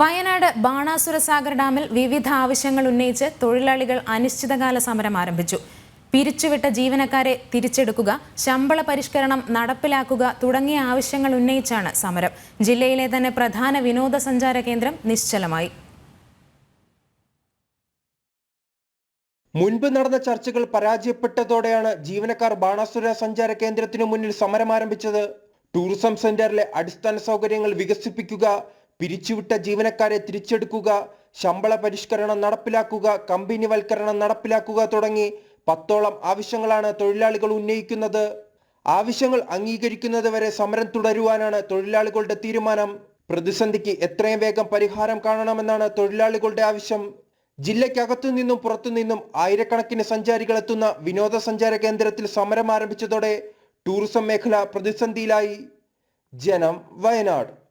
വയനാട് ബാണാസുര സാഗർ ഡാമിൽ വിവിധ ആവശ്യങ്ങൾ ഉന്നയിച്ച് തൊഴിലാളികൾ അനിശ്ചിതകാല സമരം ആരംഭിച്ചു. പിരിച്ചുവിട്ട ജീവനക്കാരെ തിരിച്ചെടുക്കുക ശമ്പള പരിഷ്കരണം നടപ്പിലാക്കുക തുടങ്ങിയ ആവശ്യങ്ങൾ ഉന്നയിച്ചാണ് സമരം. ജില്ലയിലെ തന്നെ പ്രധാന വിനോദസഞ്ചാര കേന്ദ്രം നിശ്ചലമായി. മുൻപ് നടന്ന ചർച്ചകൾ പരാജയപ്പെട്ടതോടെയാണ് ജീവനക്കാർ ബാണാസുര സഞ്ചാര കേന്ദ്രത്തിനു മുന്നിൽ സമരം ആരംഭിച്ചത്. ടൂറിസം സെന്ററിലെ അടിസ്ഥാന സൗകര്യങ്ങൾ വികസിപ്പിക്കുക പിരിച്ചുവിട്ട ജീവനക്കാരെ തിരിച്ചെടുക്കുക ശമ്പള പരിഷ്കരണം നടപ്പിലാക്കുക കമ്പനിവൽക്കരണം നടപ്പിലാക്കുക തുടങ്ങി പത്തോളം ആവശ്യങ്ങളാണ് തൊഴിലാളികൾ ഉന്നയിക്കുന്നത്. ആവശ്യങ്ങൾ അംഗീകരിക്കുന്നത് വരെ സമരം തുടരുവാനാണ് തൊഴിലാളികളുടെ തീരുമാനം. പ്രതിസന്ധിക്ക് എത്രയും വേഗം പരിഹാരം കാണണമെന്നാണ് തൊഴിലാളികളുടെ ആവശ്യം. ജില്ലയ്ക്കകത്തു നിന്നും പുറത്തു നിന്നും ആയിരക്കണക്കിന് സഞ്ചാരികൾ എത്തുന്ന വിനോദസഞ്ചാര കേന്ദ്രത്തിൽ സമരം ആരംഭിച്ചതോടെ ടൂറിസം മേഖല പ്രതിസന്ധിയിലായി. ജനം വയനാട്.